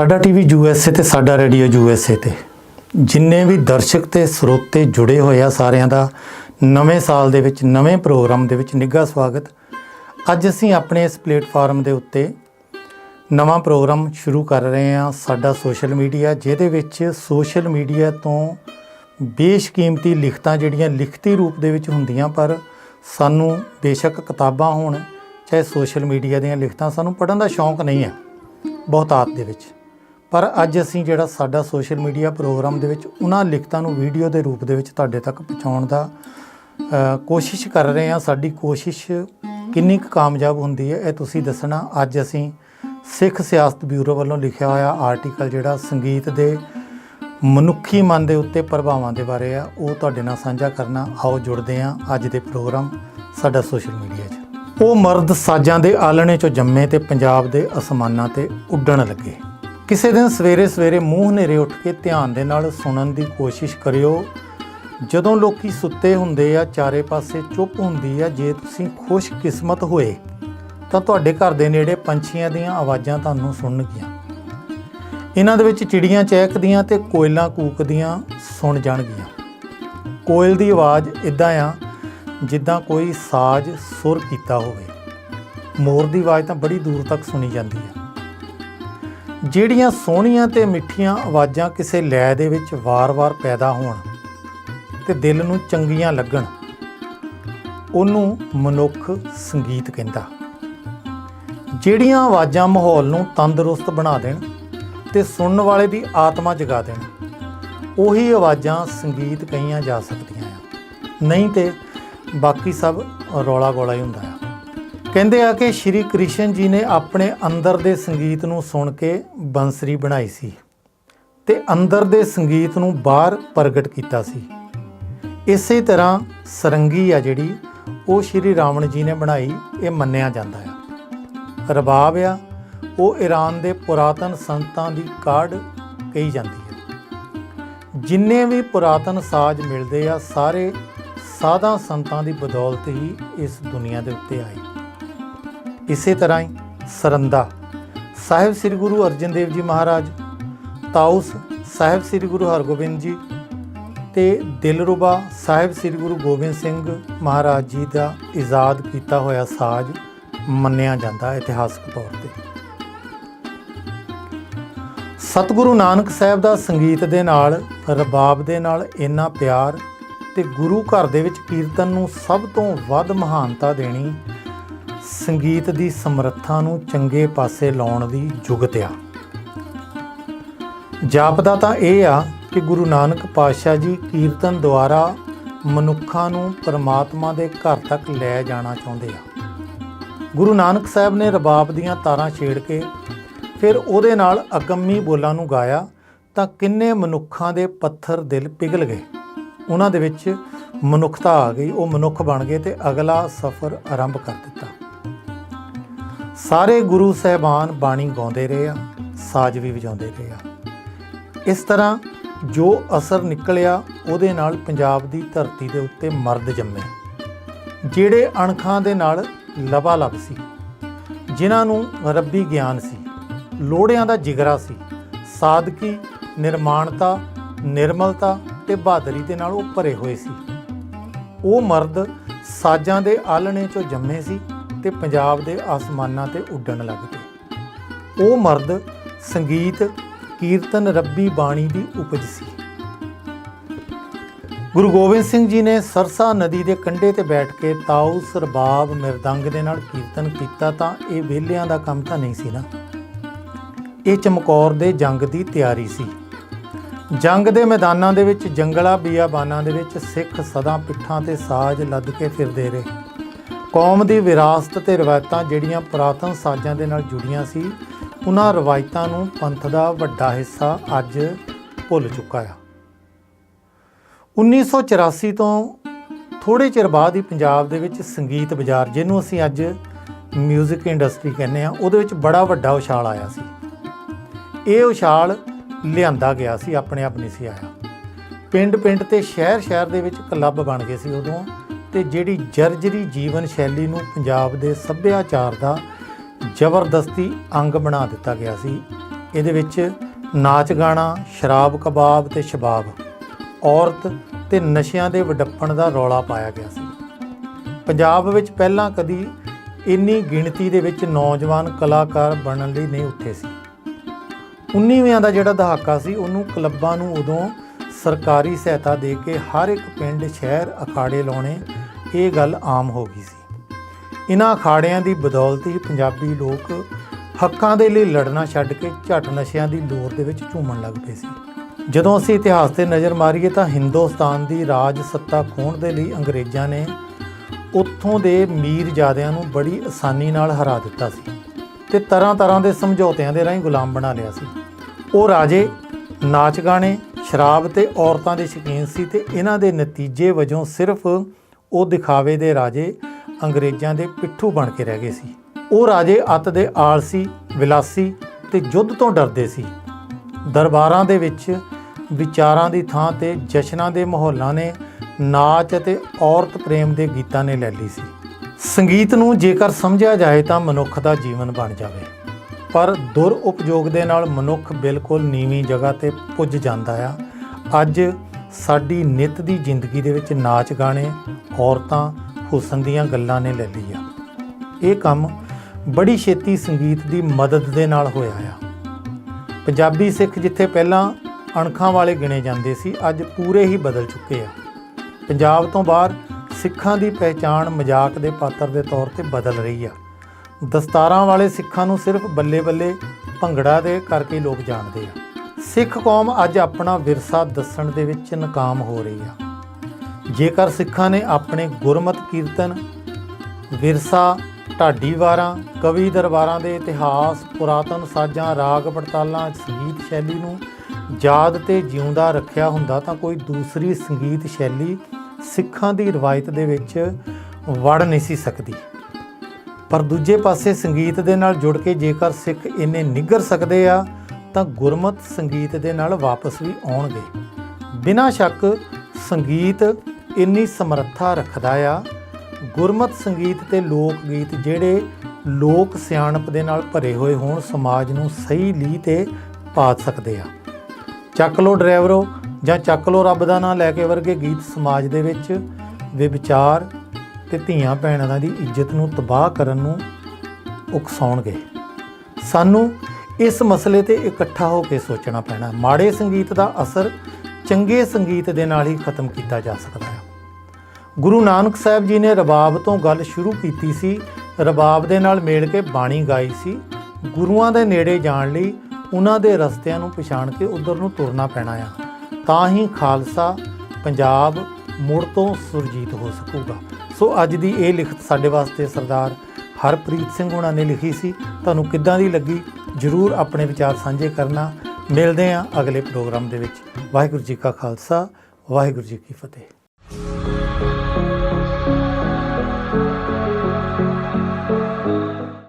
ਸਾਡਾ TV USA ਤੇ, ਸਾਡਾ ਰੇਡੀਓ ਯੂਐਸਏ ਤੇ। ਜਿੰਨੇ ਵੀ ਦਰਸ਼ਕ ਤੇ ਸਰੋਤੇ ਜੁੜੇ ਹੋਏ ਆ ਸਾਰਿਆਂ ਦਾ, ਨਵੇਂ ਸਾਲ ਦੇ ਵਿੱਚ, ਨਵੇਂ ਪ੍ਰੋਗਰਾਮ ਦੇ ਵਿੱਚ ਨਿੱਘਾ ਸਵਾਗਤ। ਅੱਜ ਅਸੀਂ ਆਪਣੇ ਇਸ ਪਲੇਟਫਾਰਮ ਦੇ ਉੱਤੇ ਨਵਾਂ ਪ੍ਰੋਗਰਾਮ ਸ਼ੁਰੂ ਕਰ ਰਹੇ ਹਾਂ, ਸਾਡਾ ਸੋਸ਼ਲ ਮੀਡੀਆ, ਜਿਹਦੇ ਵਿੱਚ ਸੋਸ਼ਲ ਮੀਡੀਆ ਤੋਂ ਬੇਸ਼ਕੀਮਤੀ ਲਿਖਤਾਂ ਜਿਹੜੀਆਂ ਲਿਖਤੀ ਰੂਪ ਦੇ ਵਿੱਚ ਹੁੰਦੀਆਂ, ਪਰ ਸਾਨੂੰ ਬੇਸ਼ੱਕ ਕਿਤਾਬਾਂ ਹੋਣ, ਚਾਹੇ ਸੋਸ਼ਲ ਮੀਡੀਆ ਦੀਆਂ ਲਿਖਤਾਂ, ਸਾਨੂੰ ਪੜ੍ਹਨ ਦਾ ਸ਼ੌਂਕ ਨਹੀਂ ਹੈ ਬਹੁਤਾਤ ਦੇ ਵਿੱਚ। ਪਰ ਅੱਜ ਅਸੀਂ ਜਿਹੜਾ ਸਾਡਾ ਸੋਸ਼ਲ ਮੀਡੀਆ ਪ੍ਰੋਗਰਾਮ ਦੇ ਵਿੱਚ ਉਹਨਾਂ ਲਿਖਤਾਂ ਨੂੰ ਵੀਡੀਓ ਦੇ ਰੂਪ ਦੇ ਵਿੱਚ ਤੁਹਾਡੇ ਤੱਕ ਪਹੁੰਚਾਉਣ ਦਾ ਕੋਸ਼ਿਸ਼ ਕਰ ਰਹੇ ਹਾਂ। ਸਾਡੀ ਕੋਸ਼ਿਸ਼ ਕਿੰਨੀ ਕੁ ਕਾਮਯਾਬ ਹੁੰਦੀ ਹੈ ਇਹ ਤੁਸੀਂ ਦੱਸਣਾ। ਅੱਜ ਅਸੀਂ ਸਿੱਖ ਸਿਆਸਤ ਬਿਊਰੋ ਵੱਲੋਂ ਲਿਖਿਆ ਹੋਇਆ ਆਰਟੀਕਲ ਜਿਹੜਾ ਸੰਗੀਤ ਦੇ ਮਨੁੱਖੀ ਮਨ ਦੇ ਉੱਤੇ ਪ੍ਰਭਾਵਾਂ ਦੇ ਬਾਰੇ ਆ, ਉਹ ਤੁਹਾਡੇ ਨਾਲ ਸਾਂਝਾ ਕਰਨਾ। ਆਓ ਜੁੜਦੇ ਹਾਂ ਅੱਜ ਦੇ ਪ੍ਰੋਗਰਾਮ ਸਾਡਾ ਸੋਸ਼ਲ ਮੀਡੀਆ 'ਚ। ਉਹ ਮਰਦ ਸਾਜ਼ਾਂ ਦੇ ਆਲਣੇ 'ਚੋਂ ਜੰਮੇ ਤੇ ਪੰਜਾਬ ਦੇ ਅਸਮਾਨਾਂ ਤੇ ਉੱਡਣ ਲੱਗੇ। ਕਿਸੇ ਦਿਨ ਸਵੇਰੇ ਸਵੇਰੇ ਮੂੰਹ ਹਨੇਰੇ ਉੱਠ ਕੇ ਧਿਆਨ ਦੇ ਨਾਲ ਸੁਣਨ ਦੀ ਕੋਸ਼ਿਸ਼ ਕਰਿਓ। ਜਦੋਂ ਲੋਕੀ ਸੁੱਤੇ ਹੁੰਦੇ ਆ, ਚਾਰੇ ਪਾਸੇ ਚੁੱਪ ਹੁੰਦੀ ਆ, ਜੇ ਤੁਸੀਂ ਖੁਸ਼ਕਿਸਮਤ ਹੋਏ, ਤਾਂ ਤੁਹਾਡੇ ਘਰ ਦੇ ਨੇੜੇ ਪੰਛੀਆਂ ਦੀਆਂ ਆਵਾਜ਼ਾਂ ਤੁਹਾਨੂੰ ਸੁਣਨਗੀਆਂ। ਇਹਨਾਂ ਦੇ ਵਿੱਚ ਚਿੜੀਆਂ ਚਹਿਕਦੀਆਂ ਤੇ ਕੋਇਲਾਂ ਕੂਕਦੀਆਂ ਸੁਣ ਜਾਣਗੀਆਂ। ਕੋਇਲ ਦੀ ਆਵਾਜ਼ ਇਦਾਂ ਆ, ਜਿੱਦਾਂ ਕੋਈ ਸਾਜ਼ ਸੁਰ ਕੀਤਾ ਹੋਵੇ। ਮੋਰ ਦੀ ਆਵਾਜ਼ ਤਾਂ ਬੜੀ ਦੂਰ ਤੱਕ ਸੁਣੀ ਜਾਂਦੀ ਆ। ਜਿਹੜੀਆਂ ਸੋਹਣੀਆਂ ਤੇ ਮਿੱਠੀਆਂ ਆਵਾਜ਼ਾਂ ਕਿਸੇ ਲੈ ਦੇ ਵਿੱਚ ਵਾਰ-ਵਾਰ ਪੈਦਾ ਹੋਣ ਤੇ ਦਿਲ ਨੂੰ ਚੰਗੀਆਂ ਲੱਗਣ, ਉਹਨੂੰ ਮਨੁੱਖ ਸੰਗੀਤ ਕਹਿੰਦਾ। ਜਿਹੜੀਆਂ ਆਵਾਜ਼ਾਂ ਮਾਹੌਲ ਨੂੰ ਤੰਦਰੁਸਤ ਬਣਾ ਦੇਣ ਤੇ ਸੁਣਨ ਵਾਲੇ ਦੀ ਆਤਮਾ ਜਗਾ ਦੇਣ, ਉਹੀ ਆਵਾਜ਼ਾਂ ਸੰਗੀਤ ਕਹੀਆਂ ਜਾ ਸਕਦੀਆਂ ਆ। ਨਹੀਂ ਤੇ ਬਾਕੀ ਸਭ ਰੌਲਾ ਗੋਲਾ ਹੀ ਹੁੰਦਾ ਹੈ। ਕਹਿੰਦੇ ਆ ਕਿ ਸ਼੍ਰੀ ਕ੍ਰਿਸ਼ਨ ਜੀ ਨੇ ਆਪਣੇ ਅੰਦਰ ਦੇ ਸੰਗੀਤ ਨੂੰ ਸੁਣ ਕੇ ਬੰਸਰੀ ਬਣਾਈ ਸੀ ਤੇ ਅੰਦਰ ਦੇ ਸੰਗੀਤ ਨੂੰ ਬਾਹਰ ਪ੍ਰਗਟ ਕੀਤਾ ਸੀ। ਇਸੇ ਤਰ੍ਹਾਂ ਸਰੰਗੀ ਆ ਜਿਹੜੀ, ਉਹ ਸ਼੍ਰੀ ਰਾਵਣ ਜੀ ਨੇ ਬਣਾਈ, ਇਹ ਮੰਨਿਆ ਜਾਂਦਾ ਆ। ਰਬਾਬ ਆ, ਉਹ ਈਰਾਨ ਦੇ ਪੁਰਾਤਨ ਸੰਤਾਂ ਦੀ ਕਾਢ ਕਹੀ ਜਾਂਦੀ ਹੈ। ਜਿੰਨੇ ਵੀ ਪੁਰਾਤਨ ਸਾਜ਼ ਮਿਲਦੇ ਆ, ਸਾਰੇ ਸਾਧਾਂ ਸੰਤਾਂ ਦੀ ਬਦੌਲਤ ਹੀ ਇਸ ਦੁਨੀਆ ਦੇ ਉੱਤੇ ਆਏ। ਇਸੇ ਤਰ੍ਹਾਂ ਹੀ ਸਰੰਦਾ। ਸਾਹਿਬ ਸ੍ਰੀ ਗੁਰੂ ਅਰਜਨ ਦੇਵ ਜੀ ਮਹਾਰਾਜ ਤਾਉਸ ਸਾਹਿਬ ਸ੍ਰੀ ਗੁਰੂ ਹਰਗੋਬਿੰਦ ਜੀ ਤੇ ਦਿਲਰੁਬਾ ਸਾਹਿਬ ਸ੍ਰੀ ਗੁਰੂ ਗੋਬਿੰਦ ਸਿੰਘ ਮਹਾਰਾਜ ਜੀ ਦਾ ਇਜਾਦ ਕੀਤਾ ਹੋਇਆ ਸਾਜ਼ ਮੰਨਿਆ ਜਾਂਦਾ ਇਤਿਹਾਸਕ ਤੌਰ ਤੇ। ਸਤਿਗੁਰੂ ਨਾਨਕ ਸਾਹਿਬ ਦਾ ਸੰਗੀਤ ਦੇ ਨਾਲ, ਰਬਾਬ ਦੇ ਨਾਲ ਇੰਨਾ ਪਿਆਰ ਤੇ ਗੁਰੂ ਘਰ ਦੇ ਵਿੱਚ ਕੀਰਤਨ ਨੂੰ ਸਭ ਤੋਂ ਵੱਧ ਮਹਾਨਤਾ ਦੇਣੀ ਸੰਗੀਤ ਦੀ ਸਮਰੱਥਾ ਨੂੰ ਚੰਗੇ ਪਾਸੇ ਲਾਉਣ ਦੀ ਜੁਗਤ ਆ। ਜਾਪਦਾ ਤਾਂ ਇਹ ਆ ਕਿ ਗੁਰੂ ਨਾਨਕ ਪਾਤਸ਼ਾਹ ਜੀ ਕੀਰਤਨ ਦੁਆਰਾ ਮਨੁੱਖਾਂ ਨੂੰ ਪਰਮਾਤਮਾ ਦੇ ਘਰ ਤੱਕ ਲੈ ਜਾਣਾ ਚਾਹੁੰਦੇ ਆ। ਗੁਰੂ ਨਾਨਕ ਸਾਹਿਬ ਨੇ ਰਬਾਬ ਦੀਆਂ ਤਾਰਾਂ ਛੇੜ ਕੇ ਫਿਰ ਉਹਦੇ ਨਾਲ ਅਕੰਮੀ ਬੋਲਾਂ ਨੂੰ ਗਾਇਆ ਤਾਂ ਕਿੰਨੇ ਮਨੁੱਖਾਂ ਦੇ ਪੱਥਰ ਦਿਲ ਪਿਘਲ ਗਏ। ਉਹਨਾਂ ਦੇ ਵਿੱਚ ਮਨੁੱਖਤਾ ਆ ਗਈ, ਉਹ ਮਨੁੱਖ ਬਣ ਗਏ ਤੇ ਅਗਲਾ ਸਫ਼ਰ ਆਰੰਭ ਕਰ ਦਿੱਤਾ। ਸਾਰੇ ਗੁਰੂ ਸਹਿਬਾਨ ਬਾਣੀ ਗਾਉਂਦੇ ਰਹੇ ਆ, ਸਾਜ਼ ਵੀ ਵਜਾਉਂਦੇ ਰਹੇ ਆ। ਇਸ ਤਰ੍ਹਾਂ ਜੋ ਅਸਰ ਨਿਕਲਿਆ, ਉਹਦੇ ਨਾਲ ਪੰਜਾਬ ਦੀ ਧਰਤੀ ਦੇ ਉੱਤੇ ਮਰਦ ਜੰਮੇ। ਜਿਹੜੇ ਅਣਖਾਂ ਦੇ ਨਾਲ ਲਬਾਲਬ ਸੀ, ਜਿਨ੍ਹਾਂ ਨੂੰ ਰੱਬੀ ਗਿਆਨ ਸੀ ਲੋੜਿਆਂ ਦਾ ਜਿਗਰਾ ਸੀ, ਸਾਦਗੀ, ਨਿਰਮਾਣਤਾ, ਨਿਰਮਲਤਾ ਤੇ ਬਹਾਦਰੀ ਦੇ ਨਾਲ ਉਹ ਭਰੇ ਹੋਏ ਸੀ। ਉਹ ਮਰਦ ਸਾਜ਼ਾਂ ਦੇ ਆਲਣੇ ਚੋਂ ਜੰਮੇ ਸੀ ਤੇ ਪੰਜਾਬ ਦੇ ਆਸਮਾਨਾਂ ਤੇ ਉੱਡਣ ਲੱਗ ਪਏ। ਉਹ ਮਰਦ ਸੰਗੀਤ, ਕੀਰਤਨ, ਰੱਬੀ ਬਾਣੀ ਦੀ ਉਪਜ ਸੀ। ਗੁਰੂ ਗੋਬਿੰਦ ਸਿੰਘ ਜੀ ਨੇ ਸਰਸਾ ਨਦੀ ਦੇ ਕੰਢੇ ਤੇ ਬੈਠ ਕੇ ਤਾਉਸ ਸਰਬਾਬ, ਮਿਰਦੰਗ ਦੇ ਨਾਲ ਕੀਰਤਨ ਕੀਤਾ ਤਾਂ ਇਹ ਵਿਹਲਿਆਂ ਦਾ ਕੰਮ ਤਾਂ ਨਹੀਂ ਸੀ ਨਾ। ਇਹ ਚਮਕੌਰ ਦੇ ਜੰਗ ਦੀ ਤਿਆਰੀ ਸੀ। ਜੰਗ ਦੇ ਮੈਦਾਨਾਂ ਦੇ ਵਿੱਚ ਜੰਗਲਾ ਬੀਆਬਾਨਾਂ ਦੇ ਵਿੱਚ ਸਿੱਖ ਸਦਾ ਪਿੱਠਾਂ ਤੇ ਸਾਜ਼ ਲੱਦ ਕੇ ਫਿਰਦੇ ਰਹੇ। ਕੌਮ ਦੀ ਵਿਰਾਸਤ ਤੇ ਰਵਾਇਤਾਂ ਜਿਹੜੀਆਂ ਪੁਰਾਤਨ ਸਾਜ਼ਾਂ ਦੇ ਨਾਲ ਜੁੜੀਆਂ ਸੀ, ਉਹਨਾਂ ਰਵਾਇਤਾਂ ਨੂੰ ਪੰਥ ਦਾ ਵੱਡਾ ਹਿੱਸਾ ਅੱਜ ਭੁੱਲ ਚੁੱਕਾ ਆ। 1984 ਤੋਂ ਥੋੜੇ ਚਿਰ ਬਾਅਦ ਹੀ ਪੰਜਾਬ ਦੇ ਵਿੱਚ ਸੰਗੀਤ ਬਾਜ਼ਾਰ, ਜਿਹਨੂੰ ਅਸੀਂ ਅੱਜ 뮤직 ਇੰਡਸਟਰੀ ਕਹਿੰਦੇ ਆ ਉਹਦੇ ਵਿੱਚ ਬੜਾ ਵੱਡਾ ਉਛਾਲ ਆਇਆ ਸੀ। ਇਹ ਉਛਾਲ ਲਿਆਂਦਾ ਗਿਆ ਸੀ, ਆਪਣੇ ਆਪ ਨਹੀਂ ਸੀ ਆਇਆ। ਪਿੰਡ ਪਿੰਡ ਤੇ ਸ਼ਹਿਰ ਸ਼ਹਿਰ ਦੇ ਵਿੱਚ ਕਲੱਬ ਬਣ ਗਏ ਸੀ ਉਦੋਂ। ਤੇ ਜਿਹੜੀ ਜਰਜਰੀ ਜੀਵਨ ਸ਼ੈਲੀ ਨੂੰ ਪੰਜਾਬ ਦੇ ਸੱਭਿਆਚਾਰ ਦਾ ਜ਼ਬਰਦਸਤੀ ਅੰਗ ਬਣਾ ਦਿੱਤਾ ਗਿਆ ਸੀ, ਇਹਦੇ ਵਿੱਚ ਨਾਚ ਗਾਣਾ, ਸ਼ਰਾਬ ਕਬਾਬ ਤੇ ਸ਼ਬਾਬ, ਔਰਤ ਤੇ ਨਸ਼ਿਆਂ ਦੇ ਵਡੱਪਣ ਦਾ ਰੌਲਾ ਪਾਇਆ ਗਿਆ ਸੀ। ਪੰਜਾਬ ਵਿੱਚ ਪਹਿਲਾਂ ਕਦੀ ਇੰਨੀ ਗਿਣਤੀ ਦੇ ਵਿੱਚ ਨੌਜਵਾਨ ਕਲਾਕਾਰ ਬਣਨ ਲਈ ਨਹੀਂ ਉੱਠੇ ਸੀ। 19ਵੀਆਂ ਦਾ ਜਿਹੜਾ ਦਹਾਕਾ ਸੀ, ਉਹਨੂੰ ਕਲੱਬਾਂ ਨੂੰ ਉਦੋਂ ਸਰਕਾਰੀ ਸਹਾਇਤਾ ਦੇ ਕੇ ਹਰ ਇੱਕ ਪਿੰਡ, ਸ਼ਹਿਰ, ਅਖਾੜੇ ਲਾਉਣੇ ਇਹ ਗੱਲ ਆਮ ਹੋ ਗਈ ਸੀ। ਇਹਨਾਂ ਅਖਾੜਿਆਂ ਦੀ ਬਦੌਲਤ ਹੀ ਪੰਜਾਬੀ ਲੋਕ ਹੱਕਾਂ ਦੇ ਲਈ ਲੜਨਾ ਛੱਡ ਕੇ ਝਟ ਨਸ਼ਿਆਂ ਦੀ ਲੋਰ ਦੇ ਵਿੱਚ ਝੂਮਣ ਲੱਗ ਪਏ ਸੀ। ਜਦੋਂ ਅਸੀਂ ਇਤਿਹਾਸ ਤੇ ਨਜ਼ਰ ਮਾਰੀਏ ਤਾਂ ਹਿੰਦੁਸਤਾਨ ਦੀ ਰਾਜ ਸੱਤਾ ਖੋਹਣ ਦੇ ਲਈ ਅੰਗਰੇਜ਼ਾਂ ਨੇ ਉੱਥੋਂ ਦੇ ਮੀਰਜ਼ਾਦਿਆਂ ਨੂੰ ਬੜੀ ਆਸਾਨੀ ਨਾਲ ਹਰਾ ਦਿੱਤਾ ਸੀ ਤੇ ਤਰ੍ਹਾਂ ਤਰ੍ਹਾਂ ਦੇ ਸਮਝੌਤਿਆਂ ਦੇ ਰਾਹੀਂ ਗੁਲਾਮ ਬਣਾ ਲਿਆ ਸੀ। ਉਹ ਰਾਜੇ ਨਾਚ ਗਾਣੇ, ਸ਼ਰਾਬ ਤੇ ਔਰਤਾਂ ਦੇ ਸ਼ੌਕੀਨ ਸੀ ਤੇ ਇਹਨਾਂ ਦੇ ਨਤੀਜੇ ਵਜੋਂ ਸਿਰਫ ਉਹ ਦਿਖਾਵੇ ਦੇ ਰਾਜੇ ਅੰਗਰੇਜ਼ਾਂ ਦੇ ਪਿੱਠੂ ਬਣ ਕੇ ਰਹਿ ਗਏ ਸੀ। ਉਹ ਰਾਜੇ ਅੱਤ ਦੇ ਆਲਸੀ ਵਿਲਾਸੀ ਤੇ ਯੁੱਧ ਤੋਂ ਡਰਦੇ ਸੀ। ਦਰਬਾਰਾਂ ਦੇ ਵਿੱਚ ਵਿਚਾਰਾਂ ਦੀ ਥਾਂ ਤੇ ਜਸ਼ਨਾਂ ਦੇ ਮਾਹੌਲਾਂ ਨੇ ਨਾਚ ਅਤੇ ਔਰਤ ਪ੍ਰੇਮ ਦੇ ਗੀਤਾਂ ਨੇ ਲੈ ਲਈ ਸੀ। ਸੰਗੀਤ ਨੂੰ ਜੇਕਰ ਸਮਝਿਆ ਜਾਏ ਤਾਂ ਮਨੁੱਖ ਦਾ ਜੀਵਨ ਬਣ ਜਾਵੇ। ਪਰ ਦੁਰ ਉਪਯੋਗ ਦੇ ਨਾਲ ਮਨੁੱਖ ਬਿਲਕੁਲ ਨੀਵੀਂ ਜਗ੍ਹਾ ਤੇ ਪੁੱਜ ਜਾਂਦਾ ਆ। ਅੱਜ ਸਾਡੀ ਨਿਤ ਦੀ ਜ਼ਿੰਦਗੀ ਦੇ ਵਿੱਚ ਨਾਚ ਗਾਣੇ, ਔਰਤਾਂ ਹੁਸਨ ਦੀਆਂ ਗੱਲਾਂ ਨੇ ਲੈ ਲਈ ਆ ਇਹ ਕੰਮ ਬੜੀ ਛੇਤੀ ਸੰਗੀਤ ਦੀ ਮਦਦ ਦੇ ਨਾਲ ਹੋਇਆ ਆ। ਪੰਜਾਬੀ ਸਿੱਖ ਜਿੱਥੇ ਪਹਿਲਾਂ ਅਣਖਾਂ ਵਾਲੇ ਗਿਣੇ ਜਾਂਦੇ ਸੀ, ਅੱਜ ਪੂਰੇ ਹੀ ਬਦਲ ਚੁੱਕੇ ਆ। ਪੰਜਾਬ ਤੋਂ ਬਾਹਰ ਸਿੱਖਾਂ ਦੀ ਪਹਿਚਾਣ ਮਜ਼ਾਕ ਦੇ ਪਾਤਰ ਦੇ ਤੌਰ ਤੇ ਬਦਲ ਰਹੀ ਆ। ਦਸਤਾਰਾਂ ਵਾਲੇ ਸਿੱਖਾਂ ਨੂੰ ਸਿਰਫ ਬੱਲੇ-ਬੱਲੇ ਭੰਗੜਾ ਦੇ ਕਰਕੇ ਲੋਕ ਜਾਣਦੇ ਆ। ਸਿੱਖ ਕੌਮ ਅੱਜ ਆਪਣਾ ਵਿਰਸਾ ਦੱਸਣ ਦੇ ਵਿੱਚ ਨਾਕਾਮ ਹੋ ਰਹੀ ਆ। ਜੇਕਰ ਸਿੱਖਾਂ ਨੇ ਆਪਣੇ ਗੁਰਮਤ ਕੀਰਤਨ, ਵਿਰਸਾ, ਢਾਡੀ ਵਾਰਾਂ, ਕਵੀ ਦਰਬਾਰਾਂ ਦੇ ਇਤਿਹਾਸ, ਪੁਰਾਤਨ ਸਾਜ਼ਾਂ, ਰਾਗ ਪੜਤਾਲਾਂ, ਸੰਗੀਤ ਸ਼ੈਲੀ ਨੂੰ ਯਾਦ ਤੇ ਜਿਉਂਦਾ ਰੱਖਿਆ ਹੁੰਦਾ ਤਾਂ ਕੋਈ ਦੂਸਰੀ ਸੰਗੀਤ ਸ਼ੈਲੀ ਸਿੱਖਾਂ ਦੀ ਰਵਾਇਤ ਦੇ ਵਿੱਚ ਵੜ ਨਹੀਂ ਸੀ ਸਕਦੀ। ਪਰ ਦੂਜੇ ਪਾਸੇ ਸੰਗੀਤ ਦੇ ਨਾਲ ਜੁੜ ਕੇ ਜੇਕਰ ਸਿੱਖ ਇੰਨੇ ਨਿੱਘਰ ਸਕਦੇ ਆ ਤਾਂ ਗੁਰਮਤ ਸੰਗੀਤ ਦੇ ਨਾਲ ਵਾਪਸ ਵੀ ਆਉਣਗੇ। ਬਿਨਾਂ ਸ਼ੱਕ ਸੰਗੀਤ ਇੰਨੀ ਸਮਰੱਥਾ ਰੱਖਦਾ ਆ। ਗੁਰਮਤ ਸੰਗੀਤ ਤੇ ਲੋਕ ਗੀਤ ਜਿਹੜੇ ਲੋਕ ਸਿਆਣਪ ਦੇ ਨਾਲ ਭਰੇ ਹੋਏ ਹੋਣ, ਸਮਾਜ ਨੂੰ ਸਹੀ ਲੀਹ ਤੇ ਪਾ ਸਕਦੇ ਆ। ਚੱਕ ਲੋ ਡਰਾਈਵਰੋ ਜਾਂ ਚੱਕ ਲੋ ਰੱਬ ਦਾ ਨਾਂ ਲੈ ਕੇ ਵਰਗੇ ਗੀਤ ਸਮਾਜ ਦੇ ਵਿੱਚ। ਵਿਚਾਰ ਤੇ ਧੀਆਂ ਭੈਣਾਂ ਦੀ ਇੱਜ਼ਤ ਨੂੰ ਤਬਾਹ ਕਰਨ ਨੂੰ ਉਕਸਾਉਣਗੇ। ਸਾਨੂੰ ਇਸ ਮਸਲੇ ਤੇ ਇਕੱਠਾ ਹੋ ਕੇ ਸੋਚਣਾ ਪੈਣਾ। ਮਾੜੇ ਸੰਗੀਤ ਦਾ ਅਸਰ ਚੰਗੇ ਸੰਗੀਤ ਦੇ ਨਾਲ ਹੀ ਖਤਮ ਕੀਤਾ ਜਾ ਸਕਦਾ ਹੈ। ਗੁਰੂ ਨਾਨਕ ਸਾਹਿਬ ਜੀ ਨੇ ਰਬਾਬ ਤੋਂ ਗੱਲ ਸ਼ੁਰੂ ਕੀਤੀ ਸੀ। ਰਬਾਬ ਦੇ ਨਾਲ ਮੇਲ ਕੇ ਬਾਣੀ ਗਾਈ ਸੀ। ਗੁਰੂਆਂ ਦੇ ਨੇੜੇ ਜਾਣ ਲਈ ਉਹਨਾਂ ਦੇ ਰਸਤਿਆਂ ਨੂੰ ਪਛਾਣ ਕੇ ਉਧਰ ਨੂੰ ਤੁਰਨਾ ਪੈਣਾ ਆ। ਤਾਂ ਹੀ ਖਾਲਸਾ ਪੰਜਾਬ ਮੁੜ ਤੋਂ ਸੁਰਜੀਤ ਹੋ ਸਕੂਗਾ। ਸੋ ਅੱਜ ਦੀ ਇਹ ਲਿਖਤ ਸਾਡੇ ਵਾਸਤੇ ਸਰਦਾਰ ਹਰਪ੍ਰੀਤ ਸਿੰਘ ਉਹਨਾਂ ਨੇ ਲਿਖੀ ਸੀ। ਤੁਹਾਨੂੰ ਕਿੱਦਾਂ ਦੀ ਲੱਗੀ? ਜਰੂਰ ਆਪਣੇ ਵਿਚਾਰ ਸਾਂਝੇ ਕਰਨਾ। ਮਿਲਦੇ ਹਾਂ ਅਗਲੇ ਪ੍ਰੋਗਰਾਮ ਦੇ ਵਿੱਚ। ਵਾਹਿਗੁਰੂ ਜੀ ਕਾ ਖਾਲਸਾ, ਵਾਹਿਗੁਰੂ ਜੀ ਕੀ ਫਤਿਹ।